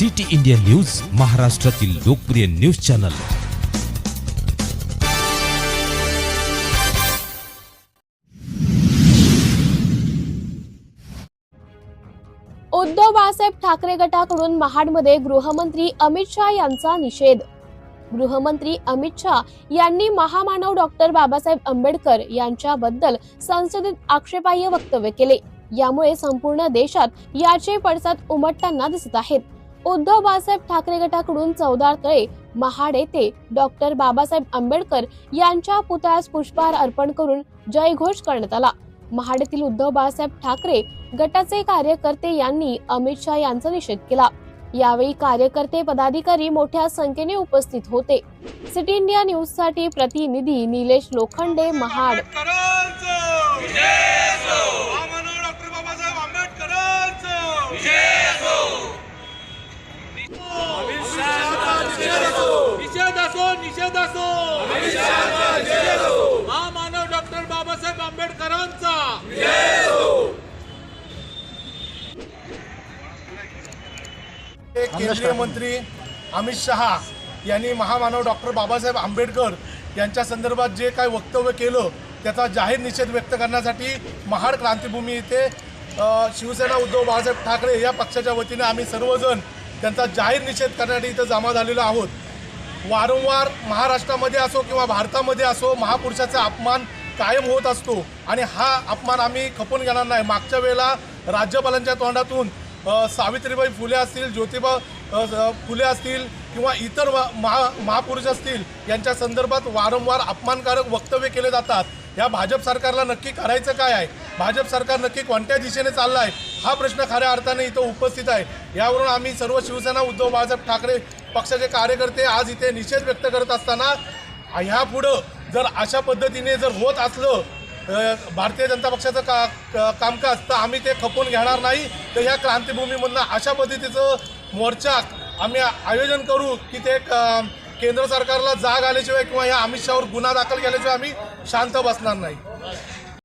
City India news महाराष्ट्रातील लोकप्रिय news channel. Uddhav Balasaheb Thackeray गटाकडून महाडमध्ये गृहमंत्री अमित शहा यांचा निषेध. गृहमंत्री अमित शहा यांनी महामानव डॉक्टर बाबासाहेब आंबेडकर यांच्याबद्दल संसदेत आक्षेपार्ह वक्तव्य केले. यामुळे संपूर्ण देशात याचे पडसाद उमटताना दिसत आहेत. उद्धव बाळासाहेब ठाकरे गटाकडून चौदा तळे महाड येथे डॉक्टर बाबासाहेब आंबेडकर यांच्या पुतळ्यास पुष्पहार अर्पण करून जयघोष करण्यात आला. महाड येथील उद्धव बाळासाहेब ठाकरे गटाचे कार्यकर्ते यांनी अमित शहा यांचा निषेध केला. यावेळी कार्यकर्ते पदाधिकारी मोठ्या संख्येने उपस्थित होते. सिटी इंडिया न्यूजसाठी प्रतिनिधी निलेश लोखंडे महाड आंबेडकरांचं महामानव डॉक्टर बाबासाहेब आंबेडकरांचं निषेध असो असो महामानव डॉक्टर बाबासाहेब आंबेडकरांचा. केंद्रीय मंत्री अमित शहा यांनी महामानव डॉक्टर बाबासाहेब आंबेडकर यांच्या संदर्भात जे काय वक्तव्य केलं त्याचा जाहीर निषेध व्यक्त करण्यासाठी महाड क्रांतीभूमी येथे शिवसेना उद्धव बाळासाहेब ठाकरे या पक्षाच्या वतीने आम्ही सर्वजण त्यांचा जाहीर निषेध करण्यासाठी इथं जमा झालेलो आहोत. वारंवार महाराष्ट्रामध्ये असो किंवा भारतामध्ये असो महापुरुषाचा अपमान कायम होत असतो. आणि हा अपमान आम्ही खपून घेणार नाही. मागच्या वेळेला राज्यपालांच्या तोंडातून सावित्रीबाई फुले असतील ज्योतिबा फुले असतील किंवा इतर महा महापुरुष असतील यांच्या संदर्भात वारंवार अपमानकारक वक्तव्य केले जातात. या भाजप सरकारला नक्की करायचं काय आहे? भाजप सरकार नक्की कोणत्या दिशेने चाललं आहे? हा प्रश्न खऱ्या अर्थाने इथं उपस्थित आहे. यावरून आम्ही सर्व शिवसेना उद्धव बाळासाहेब ठाकरे पक्षाचे कार्यकर्ते आज इथे निषेध व्यक्त करत असताना ह्यापुढं जर अशा पद्धतीने जर होत असलं भारतीय जनता पक्षाचं का कामकाज तर आम्ही ते खपून घेणार नाही. तर ह्या क्रांतीभूमीमधनं अशा पद्धतीचं मोर्चा आम्ही आयोजन करू की ते क- केंद्र सरकारला जाग आल्याशिवाय किंवा ह्या अमित शहावर गुन्हा दाखल केल्याशिवाय आम्ही शांत बसणार नाही.